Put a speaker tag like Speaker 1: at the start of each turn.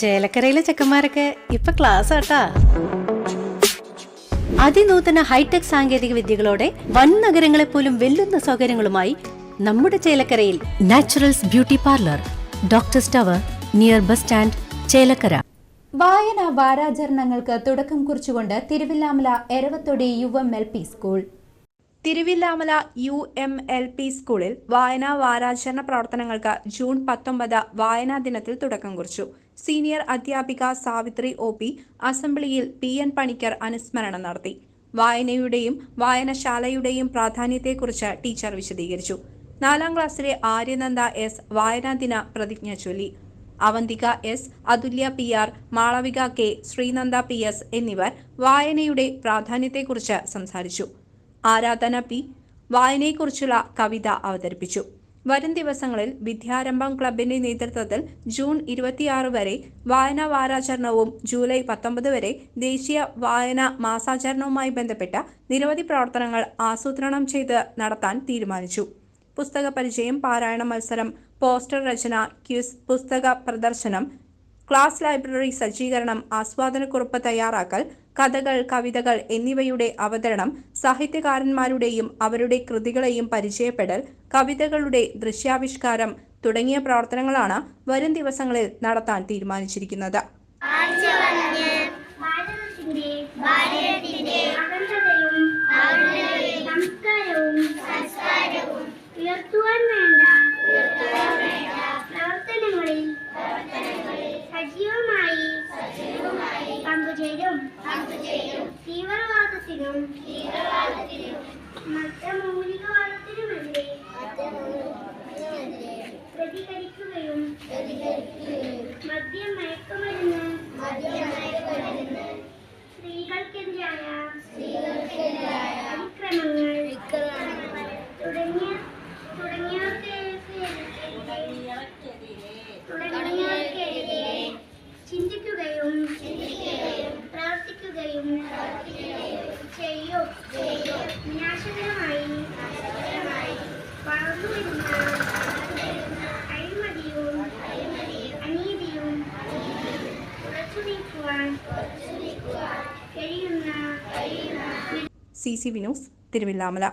Speaker 1: ചേലക്കരയിലെ ചെക്കന്മാരൊക്കെ ഇപ്പൊ ക്ലാസ് ആട്ടാ. അതിനൂതന ഹൈടെക് സാങ്കേതിക വിദ്യകളോടെ വൻ നഗരങ്ങളെ പോലും വെല്ലുന്ന സൗകര്യങ്ങളുമായി നമ്മുടെ ചേലക്കരയിൽ Naturals beauty parlour doctor tower near bus stand Chelakkara.
Speaker 2: വായന വാരാചരണങ്ങൾക്ക് തുടക്കം കുറിച്ചുകൊണ്ട് Thiruvilwamala Eravathodi U M L P school.
Speaker 3: Thiruvilwamala U M L P സ്കൂളിൽ വായനാ വാരാചരണ പ്രവർത്തനങ്ങൾക്ക് ജൂൺ പത്തൊമ്പത് വായനാ ദിനത്തിൽ തുടക്കം കുറിച്ചു. സീനിയർ അധ്യാപിക സാവിത്രി ഒ പി അസംബ്ലിയിൽ പി എൻ പണിക്കർ അനുസ്മരണം നടത്തി. വായനയുടെയും വായനശാലയുടെയും പ്രാധാന്യത്തെക്കുറിച്ച് ടീച്ചർ വിശദീകരിച്ചു. നാലാം ക്ലാസ്സിലെ ആര്യനന്ദ എസ്. വായനാദിന പ്രതിജ്ഞ ചൊല്ലി. Avanthika S. Athulya P R Malavika K. Sreenanda P S എന്നിവർ വായനയുടെ പ്രാധാന്യത്തെക്കുറിച്ച് സംസാരിച്ചു. ആരാധന പി. വായനയെക്കുറിച്ചുള്ള കവിത അവതരിപ്പിച്ചു. വരും ദിവസങ്ങളിൽ വിദ്യാരംഭം ക്ലബിന്റെ നേതൃത്വത്തിൽ ജൂൺ ഇരുപത്തിയാറ് വരെ വായനാ വാരാചരണവും ജൂലൈ പത്തൊമ്പത് വരെ ദേശീയ വായന മാസാചരണവുമായി ബന്ധപ്പെട്ട നിരവധി പ്രവർത്തനങ്ങൾ ആസൂത്രണം ചെയ്ത് നടത്താൻ തീരുമാനിച്ചു. പുസ്തക പരിചയം പാരായണ മത്സരം പോസ്റ്റർ രചന ക്യൂസ് പുസ്തക പ്രദർശനം ക്ലാസ് ലൈബ്രറി സജ്ജീകരണം ആസ്വാദനക്കുറിപ്പ് തയ്യാറാക്കൽ കഥകൾ കവിതകൾ എന്നിവയുടെ അവതരണം സാഹിത്യകാരന്മാരുടെയും അവരുടെ കൃതികളെയും പരിചയപ്പെടൽ കവിതകളുടെ ദൃശ്യാവിഷ്കാരം തുടങ്ങിയ പ്രവർത്തനങ്ങളാണ് വരും ദിവസങ്ങളിൽ നടത്താൻ തീരുമാനിച്ചിരിക്കുന്നത്.
Speaker 4: തീവ്രവാദത്തിനും മറ്റ മതമൗലികവാദത്തിനുമെതിരെ പ്രതികരിക്കുകയും മദ്യം മയക്കുമരുന്ന് സ്ത്രീകൾക്കെതിരായ അതിക്രമങ്ങൾ തുടങ്ങിയ തുടങ്ങിയവർക്കെതിരെ ചിന്തിക്കുകയും ചിന്തിക്കുകയും പ്രവർത്തിക്കുകയും ചെയ്യും. വിനാശകരമായി. അഴിമതിയും അനീതിയും ഉറച്ചു നീക്കുവാൻ കഴിയുന്ന
Speaker 3: സി സി വിനോസ് തിരുവില്ലാമല.